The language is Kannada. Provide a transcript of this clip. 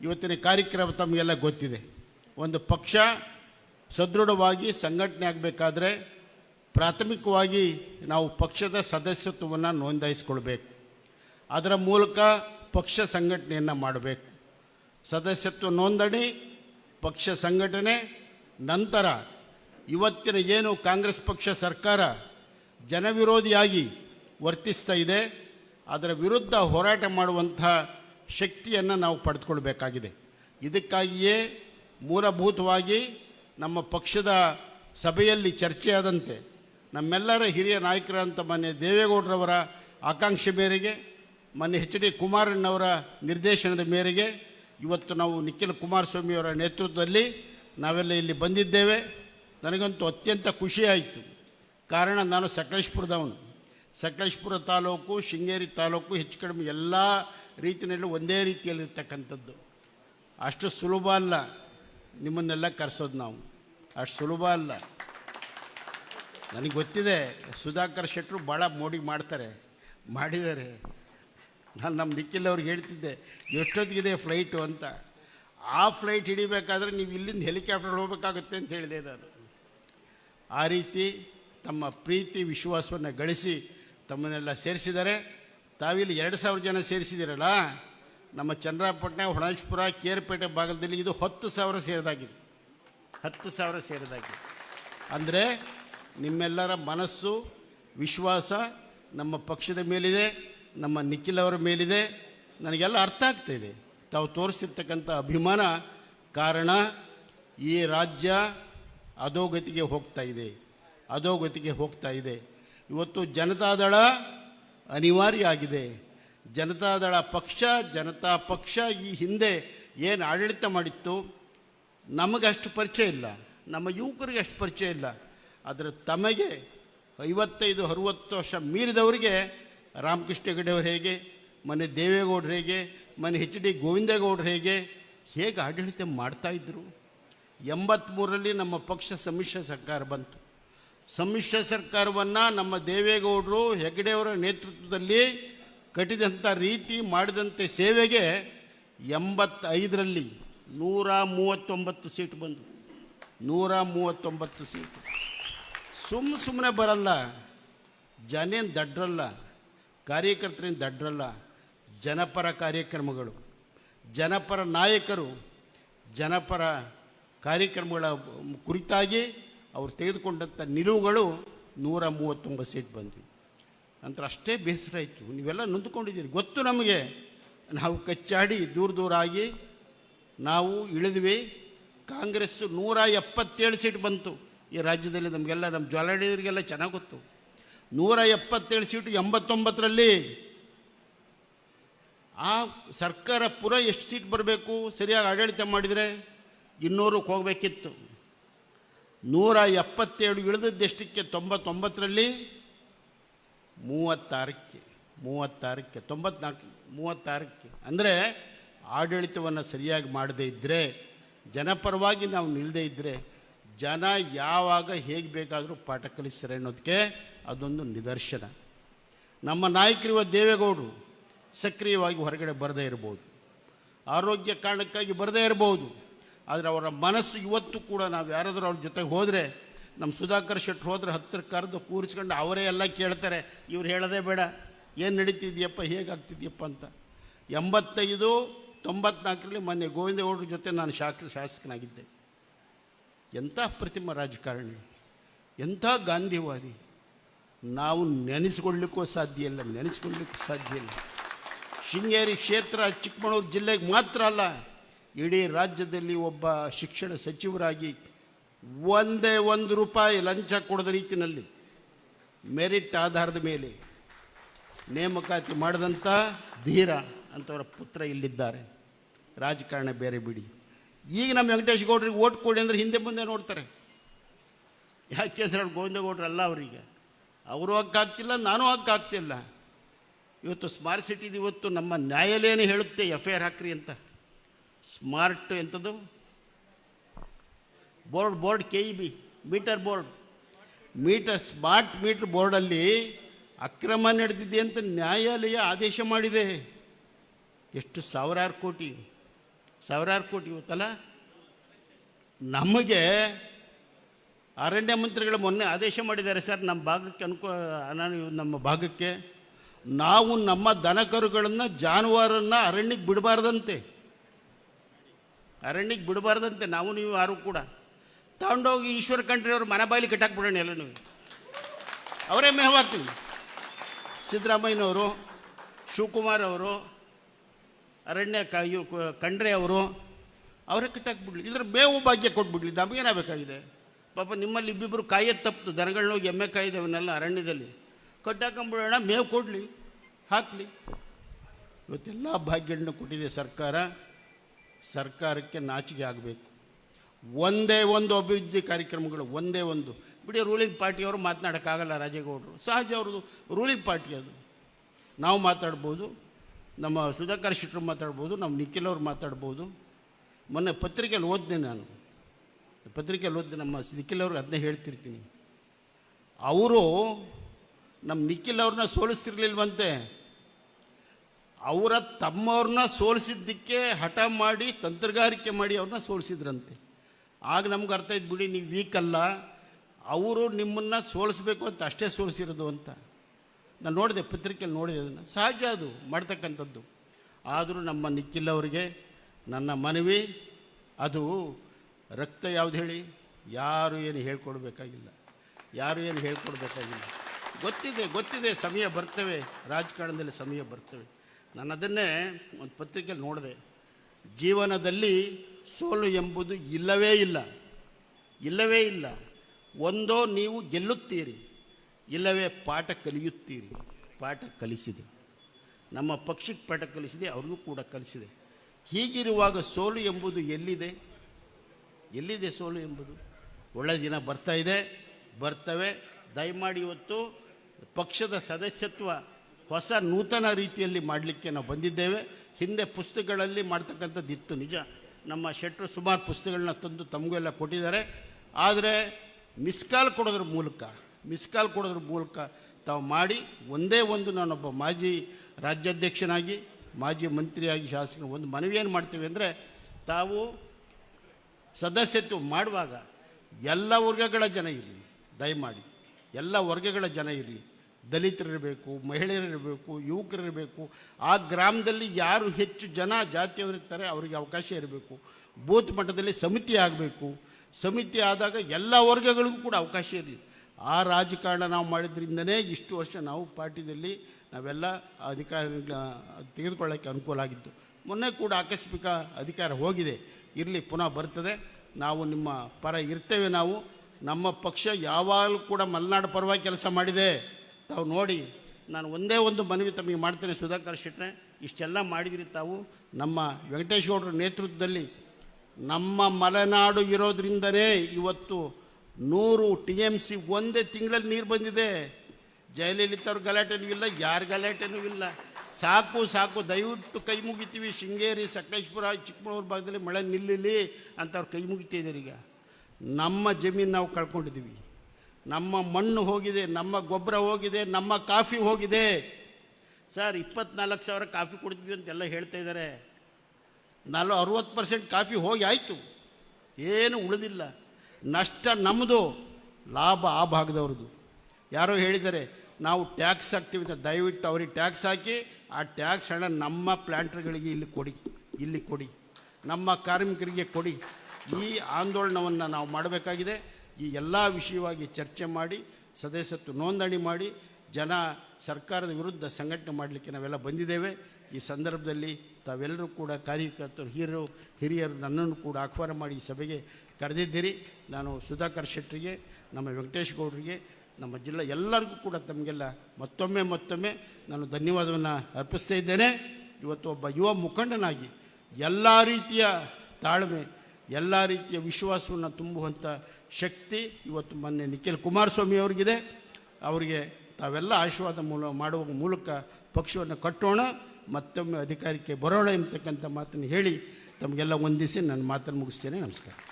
ಇವತ್ತಿನ ಕಾರ್ಯಕ್ರಮ ತಮಗೆಲ್ಲ ಗೊತ್ತಿದೆ. ಒಂದು ಪಕ್ಷ ಸದೃಢವಾಗಿ ಸಂಘಟನೆ ಆಗಬೇಕಾದ್ರೆ ಪ್ರಾಥಮಿಕವಾಗಿ ನಾವು ಪಕ್ಷದ ಸದಸ್ಯತ್ವವನ್ನು ನೋಂದಾಯಿಸ್ಕೊಳ್ಬೇಕು. ಅದರ ಮೂಲಕ ಪಕ್ಷ ಸಂಘಟನೆಯನ್ನು ಮಾಡಬೇಕು. ಸದಸ್ಯತ್ವ ನೋಂದಣಿ, ಪಕ್ಷ ಸಂಘಟನೆ, ನಂತರ ಇವತ್ತಿನ ಏನು ಕಾಂಗ್ರೆಸ್ ಪಕ್ಷ ಸರ್ಕಾರ ಜನವಿರೋಧಿಯಾಗಿ ವರ್ತಿಸ್ತಾ ಇದೆ, ಅದರ ವಿರುದ್ಧ ಹೋರಾಟ ಮಾಡುವಂಥ ಶಕ್ತಿಯನ್ನು ನಾವು ಪಡೆದುಕೊಳ್ಬೇಕಾಗಿದೆ. ಇದಕ್ಕಾಗಿಯೇ ಮೂಲಭೂತವಾಗಿ ನಮ್ಮ ಪಕ್ಷದ ಸಭೆಯಲ್ಲಿ ಚರ್ಚೆಯಾದಂತೆ ನಮ್ಮೆಲ್ಲರ ಹಿರಿಯ ನಾಯಕರಂತ ಮಾನ್ಯ ದೇವೇಗೌಡರವರ ಆಕಾಂಕ್ಷೆ ಮೇರೆಗೆ ಮೊನ್ನೆ ಎಚ್ ಡಿ ಕುಮಾರಣ್ಣವರ ನಿರ್ದೇಶನದ ಮೇರೆಗೆ ಇವತ್ತು ನಾವು ನಿಖಿಲ್ ಕುಮಾರಸ್ವಾಮಿಯವರ ನೇತೃತ್ವದಲ್ಲಿ ನಾವೆಲ್ಲ ಇಲ್ಲಿ ಬಂದಿದ್ದೇವೆ. ನನಗಂತೂ ಅತ್ಯಂತ ಖುಷಿಯಾಯಿತು. ಕಾರಣ ನಾನು ಸಕಲೇಶ್ಪುರದವನು. ಸಕಲೇಶ್ಪುರ ತಾಲೂಕು, ಶೃಂಗೇರಿ ತಾಲೂಕು, ಹೆಚ್ಚು ಕಡಿಮೆ ಎಲ್ಲ ರೀತಿಯಲ್ಲೂ ಒಂದೇ ರೀತಿಯಲ್ಲಿರ್ತಕ್ಕಂಥದ್ದು. ಅಷ್ಟು ಸುಲಭ ಅಲ್ಲ ನಿಮ್ಮನ್ನೆಲ್ಲ ಕರೆಸೋದು ನಾವು. ಅಷ್ಟು ಸುಲಭ ಅಲ್ಲ. ನನಗೆ ಗೊತ್ತಿದೆ, ಸುಧಾಕರ್ ಶೆಟ್ಟರು ಭಾಳ ಮೋಡಿ ಮಾಡ್ತಾರೆ, ಮಾಡಿದ್ದಾರೆ. ನಾನು ನಮ್ಮ ನಿಖಿಲ್ ಅವ್ರಿಗೆ ಹೇಳ್ತಿದ್ದೆ, ಎಷ್ಟೊತ್ತಿಗಿದೆ ಫ್ಲೈಟು ಅಂತ. ಆ ಫ್ಲೈಟ್ ಹಿಡಿಬೇಕಾದ್ರೆ ನೀವು ಇಲ್ಲಿಂದ ಹೆಲಿಕಾಪ್ಟರ್ ಹೋಗಬೇಕಾಗುತ್ತೆ ಅಂತ ಹೇಳಿದೆ ನಾನು. ಆ ರೀತಿ ತಮ್ಮ ಪ್ರೀತಿ, ವಿಶ್ವಾಸವನ್ನು ಗಳಿಸಿ ತಮ್ಮನ್ನೆಲ್ಲ ಸೇರಿಸಿದ್ದಾರೆ. ತಾವಿಲ್ಲಿ ಎರಡು ಸಾವಿರ ಜನ ಸೇರಿಸಿದಿರಲ್ಲ ನಮ್ಮ ಚಂದ್ರಾಪಟ್ಟಣ ಹೊಣಾಜ್ಪುರ ಕೇರ್ಪೇಟೆ ಭಾಗದಲ್ಲಿ ಇದು ಹತ್ತು ಸಾವಿರ ಸೇರಿದಾಗಿದೆ. ಹತ್ತು ಸಾವಿರ ಸೇರಿದಾಗಿದೆ. ಅಂದರೆ ನಿಮ್ಮೆಲ್ಲರ ಮನಸ್ಸು, ವಿಶ್ವಾಸ ನಮ್ಮ ಪಕ್ಷದ ಮೇಲಿದೆ, ನಮ್ಮ ನಿಖಿಲ್ ಅವರ ಮೇಲಿದೆ. ನನಗೆಲ್ಲ ಅರ್ಥ ಆಗ್ತಾ ಇದೆ. ತಾವು ತೋರಿಸಿರ್ತಕ್ಕಂಥ ಅಭಿಮಾನ ಕಾರಣ ಈ ರಾಜ್ಯ ಅಧೋಗತಿಗೆ ಹೋಗ್ತಾ ಇದೆ. ಅಧೋಗತಿಗೆ ಹೋಗ್ತಾ ಇದೆ. ಇವತ್ತು ಜನತಾದಳ ಅನಿವಾರ್ಯ ಆಗಿದೆ ಜನತಾದಳ ಪಕ್ಷ, ಜನತಾ ಪಕ್ಷ ಈ ಹಿಂದೆ ಏನು ಆಡಳಿತ ಮಾಡಿತ್ತು ನಮಗಷ್ಟು ಪರಿಚಯ ಇಲ್ಲ. ನಮ್ಮ ಯುವಕರಿಗೆ ಅಷ್ಟು ಪರಿಚಯ ಇಲ್ಲ. ಆದರೆ ತಮಗೆ ಐವತ್ತೈದು, ಅರುವತ್ತು ವರ್ಷ ಮೀರಿದವರಿಗೆ ರಾಮಕೃಷ್ಣ ಹೆಗಡೆಯವರು ಹೇಗೆ, ಮನೆ ದೇವೇಗೌಡರು ಹೇಗೆ, ಮನೆ ಹೆಚ್ ಡಿ ಗೋವಿಂದೇಗೌಡರು ಹೇಗೆ ಹೇಗೆ ಆಡಳಿತ ಮಾಡ್ತಾಯಿದ್ರು ಎಂಬತ್ತ್ಮೂರರಲ್ಲಿ ನಮ್ಮ ಪಕ್ಷ ಸಮ್ಮಿಶ್ರ ಸರ್ಕಾರ ಬಂತು. ಸಮ್ಮಿಶ್ರ ಸರ್ಕಾರವನ್ನು ನಮ್ಮ ದೇವೇಗೌಡರು ಹೆಗ್ಗಡೆಯವರ ನೇತೃತ್ವದಲ್ಲಿ ಕಟ್ಟಿದಂಥ ರೀತಿ ಮಾಡಿದಂಥ ಸೇವೆಗೆ ಎಂಬತ್ತೈದರಲ್ಲಿ ನೂರ ಮೂವತ್ತೊಂಬತ್ತು ಸೀಟ್ ಬಂದು, ನೂರ ಮೂವತ್ತೊಂಬತ್ತು ಸೀಟ್. ಸುಮ್ಮ ಸುಮ್ಮನೆ ಬರಲ್ಲ, ಜನೇನು ದಡ್ರಲ್ಲ, ಕಾರ್ಯಕರ್ತರೇನು ದಡ್ರಲ್ಲ, ಜನಪರ ಕಾರ್ಯಕ್ರಮಗಳು, ಜನಪರ ನಾಯಕರು, ಜನಪರ ಕಾರ್ಯಕ್ರಮಗಳ ಕುರಿತಾಗಿ ಅವರು ತೆಗೆದುಕೊಂಡಂಥ ನಿಲುವುಗಳು ನೂರ ಮೂವತ್ತೊಂಬತ್ತು ಸೀಟ್ ಬಂದ್ವಿ. ನಂತರ ಅಷ್ಟೇ ಬೇಸರ ಆಯಿತು. ನೀವೆಲ್ಲ ನೊಂದ್ಕೊಂಡಿದ್ದೀರಿ. ಗೊತ್ತು ನಮಗೆ. ನಾವು ಕಚ್ಚಾಡಿ ದೂರ ದೂರ ಆಗಿ ನಾವು ಇಳಿದ್ವಿ. ಕಾಂಗ್ರೆಸ್ಸು ನೂರ ಎಪ್ಪತ್ತೇಳು ಸೀಟ್ ಬಂತು. ಈ ರಾಜ್ಯದಲ್ಲಿ ನಮಗೆಲ್ಲ ನಮ್ಮ ಜ್ವಾಲಾಡಿಯವರಿಗೆಲ್ಲ ಚೆನ್ನಾಗಿ ಗೊತ್ತು. ನೂರ ಎಪ್ಪತ್ತೇಳು ಸೀಟು ಎಂಬತ್ತೊಂಬತ್ತರಲ್ಲಿ ಆ ಸರ್ಕಾರ ಪುರ ಎಷ್ಟು ಸೀಟ್ ಬರಬೇಕು? ಸರಿಯಾಗಿ ಆಡಳಿತ ಮಾಡಿದರೆ ಇನ್ನೂರಕ್ಕೆ ಹೋಗಬೇಕಿತ್ತು. ನೂರ ಎಪ್ಪತ್ತೇಳು ಇಳಿದದ್ದೆಷ್ಟಕ್ಕೆ? ತೊಂಬತ್ತೊಂಬತ್ತರಲ್ಲಿ? ಮೂವತ್ತಾರಕ್ಕೆ. ಮೂವತ್ತಾರಕ್ಕೆ. ತೊಂಬತ್ನಾಲ್ಕು, ಮೂವತ್ತಾರಕ್ಕೆ. ಅಂದರೆ ಆಡಳಿತವನ್ನು ಸರಿಯಾಗಿ ಮಾಡದೇ ಇದ್ದರೆ ಜನಪರವಾಗಿ ನಾವು ನಿಲ್ಲದೇ ಇದ್ದರೆ ಜನ ಯಾವಾಗ ಹೇಗೆ ಬೇಕಾದರೂ ಪಾಠ ಕಲಿಸ್ತಾರೆ ಅನ್ನೋದಕ್ಕೆ ಅದೊಂದು ನಿದರ್ಶನ. ನಮ್ಮ ನಾಯಕರಿವ ದೇವೇಗೌಡರು ಸಕ್ರಿಯವಾಗಿ ಹೊರಗಡೆ ಬರದೇ ಇರ್ಬೋದು. ಆರೋಗ್ಯ ಕಾರಣಕ್ಕಾಗಿ ಬರದೇ ಇರಬಹುದು ಆದರೆ ಅವರ ಮನಸ್ಸು ಇವತ್ತು ಕೂಡ ನಾವು ಯಾರಾದರೂ ಅವ್ರ ಜೊತೆಗೆ ಹೋದರೆ ನಮ್ಮ ಸುಧಾಕರ್ ಶೆಟ್ರು ಹೋದರೆ ಹತ್ತಿರ ಕರೆದು ಕೂರಿಸ್ಕೊಂಡು ಅವರೇ ಎಲ್ಲ ಕೇಳ್ತಾರೆ, ಇವ್ರು ಹೇಳೋದೇ ಬೇಡ, ಏನು ನಡೀತಿದ್ಯಪ್ಪ, ಹೇಗಾಗ್ತಿದ್ಯಪ್ಪ ಅಂತ. ಎಂಬತ್ತೈದು, ತೊಂಬತ್ನಾಲ್ಕರಲ್ಲಿ ಮೊನ್ನೆ ಗೋವಿಂದೇಗೌಡರ ಜೊತೆ ನಾನು ಶಾಸ ಶಾಸಕನಾಗಿದ್ದೆ. ಎಂಥ ಪ್ರತಿಮ ರಾಜಕಾರಣಿ, ಎಂಥ ಗಾಂಧಿವಾದಿ. ನಾವು ನೆನೆಸ್ಕೊಳ್ಳಿಕ್ಕೂ ಸಾಧ್ಯ ಇಲ್ಲ, ನೆನೆಸ್ಕೊಳ್ಳಿಕ್ಕೂ ಸಾಧ್ಯ ಇಲ್ಲ. ಶೃಂಗೇರಿ ಕ್ಷೇತ್ರ ಚಿಕ್ಕಮಗಳೂರು ಜಿಲ್ಲೆಗೆ ಮಾತ್ರ ಅಲ್ಲ ಇಡೀ ರಾಜ್ಯದಲ್ಲಿ ಒಬ್ಬ ಶಿಕ್ಷಣ ಸಚಿವರಾಗಿ ಒಂದೇ ಒಂದು ರೂಪಾಯಿ ಲಂಚ ಕೊಡದ ರೀತಿಯಲ್ಲಿ ಮೆರಿಟ್ ಆಧಾರದ ಮೇಲೆ ನೇಮಕಾತಿ ಮಾಡಿದಂಥ ಧೀರ ಅಂತವರ ಪುತ್ರ ಇಲ್ಲಿದ್ದಾರೆ. ರಾಜಕಾರಣ ಬೇರೆ ಬಿಡಿ. ಈಗ ನಮ್ಮ ವೆಂಕಟೇಶ್ ಗೌಡ್ರಿಗೆ ಓಟ್ ಕೊಡಿ ಅಂದರೆ ಹಿಂದೆ ಮುಂದೆ ನೋಡ್ತಾರೆ. ಯಾಕೆಂದ್ರೆ ಅವ್ರು ಗೋವಿಂದಗೌಡ್ರು ಅಲ್ಲ ಅವರಿಗೆ. ಅವರು ಹಕ್ಕಾಗ್ತಿಲ್ಲ, ನಾನು ಹಕ್ಕಾಗ್ತಿಲ್ಲ. ಇವತ್ತು ಸ್ಮಾರ್ಟ್ ಸಿಟಿದು ಇವತ್ತು ನಮ್ಮ ನ್ಯಾಯಾಲಯನೇ ಹೇಳುತ್ತೆ, ಎಫ್ ಐ ಆರ್ ಹಾಕ್ರಿ ಅಂತ. ಸ್ಮಾರ್ಟ್ ಎಂಥದ್ದು board board K E B meter board. Meter smart meter ಬೋರ್ಡಲ್ಲಿ ಅಕ್ರಮ ನಡೆದಿದೆ ಅಂತ ನ್ಯಾಯಾಲಯ ಆದೇಶ ಮಾಡಿದೆ. ಎಷ್ಟು ಸಾವಿರಾರು ಕೋಟಿ ಸಾವಿರಾರು ಕೋಟಿ ಇವತ್ತಲ್ಲ ನಮಗೆ ಅರಣ್ಯ ಮಂತ್ರಿಗಳು ಮೊನ್ನೆ ಆದೇಶ ಮಾಡಿದ್ದಾರೆ ಸರ್, ನಮ್ಮ ಭಾಗಕ್ಕೆ ಅನುಕೂಲ ನಮ್ಮ ಭಾಗಕ್ಕೆ. ನಾವು ನಮ್ಮ ದನಕರುಗಳನ್ನು, ಜಾನುವಾರನ್ನು ಅರಣ್ಯಕ್ಕೆ ಬಿಡಬಾರ್ದಂತೆ. ಅರಣ್ಯಕ್ಕೆ ಬಿಡಬಾರ್ದಂತೆ ನಾವು ನೀವು ಯಾರು ಕೂಡ. ತಗೊಂಡೋಗಿ ಈಶ್ವರ ಕಂಟ್ರಿ ಅವ್ರ ಮನೆ ಬಾಯಿಲಿ ಕಟ್ಟಾಕ್ಬಿಡೋಣ ಎಲ್ಲ ನೀವು ಅವರೇ ಮೇವಾಗ್ತೀವಿ ಸಿದ್ದರಾಮಯ್ಯನವರು, ಶಿವಕುಮಾರ್ ಅವರು, ಅರಣ್ಯ ಕ ಇವ್ ಕ- ಖಂಡ್ರೆ ಅವರು, ಅವರೇ ಕಟ್ಟಾಕ್ಬಿಡ್ಲಿ. ಇದ್ರ ಮೇವು ಭಾಗ್ಯ ಕೊಟ್ಬಿಡ್ಲಿ. ನಮಗೇನಾಗಬೇಕಾಗಿದೆ ಪಾಪ ನಿಮ್ಮಲ್ಲಿ ಇಬ್ಬಿಬ್ಬರು ಕಾಯಿ ತಪ್ಪು. ದನಗಳನ್ನ ಹೋಗಿ ಎಮ್ಮೆ ಕಾಯ್ದವನ್ನೆಲ್ಲ ಅರಣ್ಯದಲ್ಲಿ ಕಟ್ಟಾಕೊಂಬಿಡೋಣ ಮೇವು ಕೊಡಲಿ, ಹಾಕಲಿ. ಇವತ್ತೆಲ್ಲ ಭಾಗ್ಯಗಳನ್ನ ಕೊಟ್ಟಿದೆ ಸರ್ಕಾರ. ಸರ್ಕಾರಕ್ಕೆ ನಾಚಿಕೆ ಆಗಬೇಕು. ಒಂದೇ ಒಂದು ಅಭಿವೃದ್ಧಿ ಕಾರ್ಯಕ್ರಮಗಳು ಒಂದೇ ಒಂದು. ಬಿಡಿ ರೂಲಿಂಗ್ ಪಾರ್ಟಿಯವರು ಮಾತನಾಡೋಕ್ಕಾಗಲ್ಲ ರಾಜೇಗೌಡರು. ಸಹಜ ಅವ್ರದ್ದು ರೂಲಿಂಗ್ ಪಾರ್ಟಿ ಅದು. ನಾವು ಮಾತಾಡ್ಬೋದು, ನಮ್ಮ ಸುಧಾಕರ್ ಶೆಟ್ಟರು ಮಾತಾಡ್ಬೋದು, ನಮ್ಮ ನಿಖಿಲ್ ಅವ್ರು ಮಾತಾಡ್ಬೋದು. ಮೊನ್ನೆ ಪತ್ರಿಕೆಯಲ್ಲಿ ಓದಿದೆ ನಾನು. ಪತ್ರಿಕೆಯಲ್ಲಿ ಓದಿದೆ ನಮ್ಮ ನಿಖಿಲ್ ಅವ್ರಿಗೆ ಅದನ್ನೇ ಹೇಳ್ತಿರ್ತೀನಿ. ಅವರು ನಮ್ಮ ನಿಖಿಲ್ ಅವ್ರನ್ನ ಸೋಲಿಸ್ತಿರ್ಲಿಲ್ವಂತೆ. ಅವರ ತಮ್ಮವ್ರನ್ನ ಸೋಲಿಸಿದ್ದಕ್ಕೆ ಹಠ ಮಾಡಿ, ತಂತ್ರಗಾರಿಕೆ ಮಾಡಿ ಅವ್ರನ್ನ ಸೋಲಿಸಿದ್ರಂತೆ. ಆಗ ನಮ್ಗೆ ಅರ್ಥ ಇದ್ದು ಬಿಡಿ, ನೀವು ವೀಕ್ ಅಲ್ಲ. ಅವರು ನಿಮ್ಮನ್ನು ಸೋಲಿಸ್ಬೇಕು ಅಂತ ಅಷ್ಟೇ ಸೋಲಿಸಿರೋದು ಅಂತ. ನಾನು ನೋಡಿದೆ ಪತ್ರಿಕೆಯಲ್ಲಿ ನೋಡಿದೆ ಅದನ್ನು. ಸಹಜ ಅದು, ಮಾಡ್ತಕ್ಕಂಥದ್ದು. ಆದರೂ ನಮ್ಮ ನಿಖಿಲ್ ಅವರಿಗೆ ನನ್ನ ಮನವಿ, ಅದು ರಕ್ತ ಯಾವ್ದು ಹೇಳಿ? ಯಾರು ಏನು ಹೇಳ್ಕೊಡ್ಬೇಕಾಗಿಲ್ಲ. ಯಾರು ಏನು ಹೇಳ್ಕೊಡ್ಬೇಕಾಗಿಲ್ಲ. ಗೊತ್ತಿದೆ ಗೊತ್ತಿದೆ, ಸಮಯ ಬರ್ತವೆ. ರಾಜಕಾರಣದಲ್ಲಿ ಸಮಯ ಬರ್ತವೆ. ನಾನು ಅದನ್ನೇ ಒಂದು ಪತ್ರಿಕೆಯಲ್ಲಿ ನೋಡಿದೆ. ಜೀವನದಲ್ಲಿ ಸೋಲು ಎಂಬುದು ಇಲ್ಲವೇ ಇಲ್ಲ. ಇಲ್ಲವೇ ಇಲ್ಲ. ಒಂದೋ ನೀವು ಗೆಲ್ಲುತ್ತೀರಿ. ಇಲ್ಲವೇ ಪಾಠ ಕಲಿಯುತ್ತೀರಿ. ಪಾಠ ಕಲಿಸಿದೆ. ನಮ್ಮ ಪಕ್ಷಕ್ಕೆ ಪಾಠ ಕಲಿಸಿದೆ, ಅವ್ರಿಗೂ ಕೂಡ ಕಲಿಸಿದೆ. ಹೀಗಿರುವಾಗ ಸೋಲು ಎಂಬುದು ಎಲ್ಲಿದೆ? ಎಲ್ಲಿದೆ ಸೋಲು ಎಂಬುದು? ಒಳ್ಳೆ ದಿನ ಬರ್ತಾ ಇದೆ, ಬರ್ತವೆ. ದಯಮಾಡಿ ಇವತ್ತು ಪಕ್ಷದ ಸದಸ್ಯತ್ವ ಹೊಸ ನೂತನ ರೀತಿಯಲ್ಲಿ ಮಾಡಲಿಕ್ಕೆ ನಾವು ಬಂದಿದ್ದೇವೆ. ಹಿಂದೆ ಪುಸ್ತಕಗಳಲ್ಲಿ ಮಾಡ್ತಕ್ಕಂಥದ್ದು ಇತ್ತು, ನಿಜ. ನಮ್ಮ ಶೆಟ್ಟರು ಸುಮಾರು ಪುಸ್ತಕಗಳನ್ನ ತಂದು ತಮಗೆಲ್ಲ ಕೊಟ್ಟಿದ್ದಾರೆ. ಆದರೆ ಮಿಸ್ ಕಾಲ್ ಕೊಡೋದ್ರ ಮೂಲಕ, ಮಿಸ್ ಕಾಲ್ ಕೊಡೋದ್ರ ಮೂಲಕ ತಾವು ಮಾಡಿ ಒಂದೇ ಒಂದು ನಾನೊಬ್ಬ ಮಾಜಿ ರಾಜ್ಯಾಧ್ಯಕ್ಷನಾಗಿ, ಮಾಜಿ ಮಂತ್ರಿಯಾಗಿ ಶಾಸಕ ಒಂದು ಮನವಿಯನ್ನು ಮಾಡ್ತೀವಿ ಅಂದರೆ, ತಾವು ಸದಸ್ಯತ್ವ ಮಾಡುವಾಗ ಎಲ್ಲ ವರ್ಗಗಳ ಜನ ಇರಲಿ, ದಯಮಾಡಿ ಎಲ್ಲ ವರ್ಗಗಳ ಜನ ಇರಲಿ ದಲಿತರಿರಬೇಕು, ಮಹಿಳೆಯರಿರಬೇಕು, ಯುವಕರಿರಬೇಕು, ಆ ಗ್ರಾಮದಲ್ಲಿ ಯಾರು ಹೆಚ್ಚು ಜನ ಜಾತಿಯವರಿರ್ತಾರೆ ಅವರಿಗೆ ಅವಕಾಶ ಇರಬೇಕು. ಬೂತ್ ಮಟ್ಟದಲ್ಲಿ ಸಮಿತಿ ಆಗಬೇಕು. ಸಮಿತಿ ಆದಾಗ ಎಲ್ಲ ವರ್ಗಗಳಿಗೂ ಕೂಡ ಅವಕಾಶ ಇರಲಿ. ಆ ರಾಜಕಾರಣ ನಾವು ಮಾಡಿದ್ರಿಂದನೇ ಇಷ್ಟು ವರ್ಷ ನಾವು ಪಾರ್ಟಿದಲ್ಲಿ ನಾವೆಲ್ಲ ಅಧಿಕಾರ ತೆಗೆದುಕೊಳ್ಳೋಕ್ಕೆ ಅನುಕೂಲ ಆಗಿತ್ತು. ಮೊನ್ನೆ ಕೂಡ ಆಕಸ್ಮಿಕ ಅಧಿಕಾರ ಹೋಗಿದೆ. ಇರಲಿ, ಪುನಃ ಬರ್ತದೆ. ನಾವು ನಿಮ್ಮ ಪರ ಇರ್ತೇವೆ ನಾವು. ನಮ್ಮ ಪಕ್ಷ ಯಾವಾಗಲೂ ಕೂಡ ಮಲೆನಾಡು ಪರವಾಗಿ ಕೆಲಸ ಮಾಡಿದೆ. ತಾವು ನೋಡಿ, ನಾನು ಒಂದೇ ಒಂದು ಮನವಿ ತಮಗೆ ಮಾಡ್ತೇನೆ, ಸುಧಾಕರ್ ಶೆಟ್ಟರೆ ಇಷ್ಟೆಲ್ಲ ಮಾಡಿದಿರಿ ತಾವು. ನಮ್ಮ ವೆಂಕಟೇಶ್ ಗೌಡರ ನೇತೃತ್ವದಲ್ಲಿ ನಮ್ಮ ಮಲೆನಾಡು ಇರೋದ್ರಿಂದನೇ ಇವತ್ತು ನೂರು ಟಿ ಎಂ ಸಿ ಒಂದೇ ತಿಂಗಳಲ್ಲಿ ನೀರು ಬಂದಿದೆ. ಜಯಲಲಿತಾ ಅವ್ರ ಗಲಾಟೆನೂ ಇಲ್ಲ, ಯಾರ ಗಲಾಟೆನೂ ಇಲ್ಲ. ಸಾಕು ಸಾಕು, ದಯವಿಟ್ಟು ಕೈ ಮುಗಿತೀವಿ. ಶೃಂಗೇರಿ, ಸಕಲೇಶ್ಪುರ, ಚಿಕ್ಕಮಗಳೂರು ಭಾಗದಲ್ಲಿ ಮಳೆ ನಿಲ್ಲಲಿ ಅಂತ ಅವ್ರು ಕೈ ಮುಗಿತಿದ್ದಾರೆ ಈಗ. ನಮ್ಮ ಜಮೀನು ನಾವು ಕಳ್ಕೊಂಡಿದ್ದೀವಿ. ನಮ್ಮ ಮಣ್ಣು ಹೋಗಿದೆ, ನಮ್ಮ ಗೊಬ್ಬರ ಹೋಗಿದೆ, ನಮ್ಮ ಕಾಫಿ ಹೋಗಿದೆ. ಸರ್, ಇಪ್ಪತ್ನಾಲ್ಕು ಸಾವಿರ ಕಾಫಿ ಕೊಡ್ತೀವಿ ಅಂತೆಲ್ಲ ಹೇಳ್ತಾ ಇದ್ದಾರೆ. ನಾಲ್ಕು, ಅರುವತ್ತು ಪರ್ಸೆಂಟ್ ಕಾಫಿ ಹೋಗಿ ಆಯಿತು. ಏನು ಉಳಿದಿಲ್ಲ. ನಷ್ಟ ನಮ್ಮದು ಲಾಭ ಆ ಭಾಗದವ್ರದ್ದು. ಯಾರೋ ಹೇಳಿದ್ದಾರೆ, ನಾವು ಟ್ಯಾಕ್ಸ್ ಹಾಕ್ತೀವಿ ಅಂತ. ದಯವಿಟ್ಟು ಅವ್ರಿಗೆ ಟ್ಯಾಕ್ಸ್ ಹಾಕಿ, ಆ ಟ್ಯಾಕ್ಸ್ ಹಣ ನಮ್ಮ ಪ್ಲ್ಯಾಂಟ್ರ್ಗಳಿಗೆ ಇಲ್ಲಿ ಕೊಡಿ ಇಲ್ಲಿ ಕೊಡಿ. ನಮ್ಮ ಕಾರ್ಮಿಕರಿಗೆ ಕೊಡಿ. ಈ ಆಂದೋಲನವನ್ನು ನಾವು ಮಾಡಬೇಕಾಗಿದೆ. ಈ ಎಲ್ಲ ವಿಷಯವಾಗಿ ಚರ್ಚೆ ಮಾಡಿ, ಸದಸ್ಯತ್ವ ನೋಂದಣಿ ಮಾಡಿ, ಜನ ಸರ್ಕಾರದ ವಿರುದ್ಧ ಸಂಘಟನೆ ಮಾಡಲಿಕ್ಕೆ ನಾವೆಲ್ಲ ಬಂದಿದ್ದೇವೆ. ಈ ಸಂದರ್ಭದಲ್ಲಿ ತಾವೆಲ್ಲರೂ ಕೂಡ ಕಾರ್ಯಕರ್ತರು ಹಿರಿಯರು ಹಿರಿಯರು ನನ್ನನ್ನು ಕೂಡ ಆಹ್ವಾನ ಮಾಡಿ ಈ ಸಭೆಗೆ ಕರೆದಿದ್ದೀರಿ. ನಾನು ಸುಧಾಕರ್ ಶೆಟ್ಟರಿಗೆ ನಮ್ಮ ವೆಂಕಟೇಶ್ ಗೌಡರಿಗೆ, ನಮ್ಮ ಜಿಲ್ಲಾ ಎಲ್ಲರಿಗೂ ಕೂಡ ತಮಗೆಲ್ಲ ಮತ್ತೊಮ್ಮೆ ಮತ್ತೊಮ್ಮೆ ನಾನು ಧನ್ಯವಾದವನ್ನು ಅರ್ಪಿಸ್ತಾ ಇದ್ದೇನೆ. ಇವತ್ತು ಒಬ್ಬ ಯುವ ಮುಖಂಡನಾಗಿ ಎಲ್ಲ ರೀತಿಯ ತಾಳ್ಮೆ ಎಲ್ಲ ರೀತಿಯ ವಿಶ್ವಾಸವನ್ನು ತುಂಬುವಂಥ ಶಕ್ತಿ ಇವತ್ತು ಮೊನ್ನೆ ನಿಖಿಲ್ ಕುಮಾರಸ್ವಾಮಿ ಅವರಿಗಿದೆ. ಅವರಿಗೆ ತಾವೆಲ್ಲ ಆಶೀರ್ವಾದ ಮೂಲ ಮಾಡುವ ಮೂಲಕ ಪಕ್ಷವನ್ನು ಕಟ್ಟೋಣ, ಮತ್ತೊಮ್ಮೆ ಅಧಿಕಾರಕ್ಕೆ ಬರೋಣ ಎಂಬತಕ್ಕಂಥ ಮಾತನ್ನು ಹೇಳಿ ತಮಗೆಲ್ಲ ವಂದಿಸಿ ನನ್ನ ಮಾತನ್ನು ಮುಗಿಸ್ತೇನೆ. ನಮಸ್ಕಾರ.